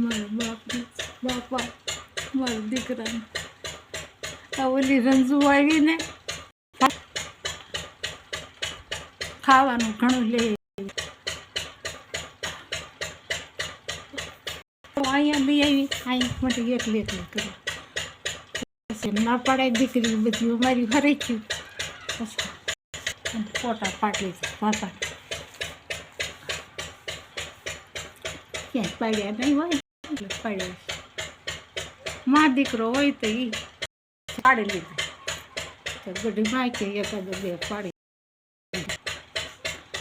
મારા બાપને બાપા મારા દીકરાને. આ ઓલી રંજુ આવીને ખાવાનું ઘણું લે. અહીંયા લઈ આવી અહીં માટે એકલી એકલી કરી. ના પાડે દીકરી બધી, અમારી ફરી ગયું ફોટા પાડી પાપા ક્યાંય પાડ્યા નહીં હોય. એટલે પાડ્યા મા દીકરો હોય તો એ પાડી લીધું તો બધી માખી એકાદ બે પાડી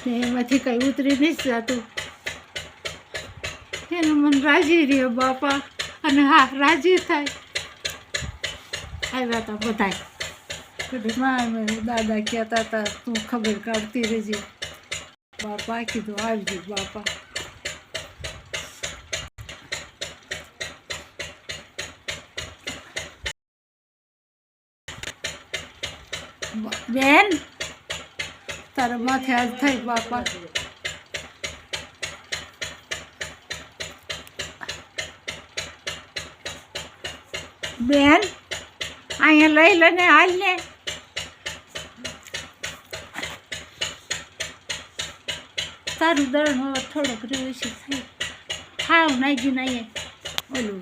એમાંથી કંઈ ઉતરી નથી જતું. એનું મન રાજી રહ્યો બાપા. અને હા, રાજી થાય. આવ્યા હતા બધા બધી માં દાદા કહેતા હતા તું ખબર કાઢતી રહેજે. બાપા કીધું, આવજો બાપા. બેન, તારા માથે આજ થઈ બાપા. બેન, અહીંયા લઈ લે ને હાલ ને. તારું દળ હવે થોડોક રહ્યું છે થાય હાવ નાગી નાઈએ ઓલું.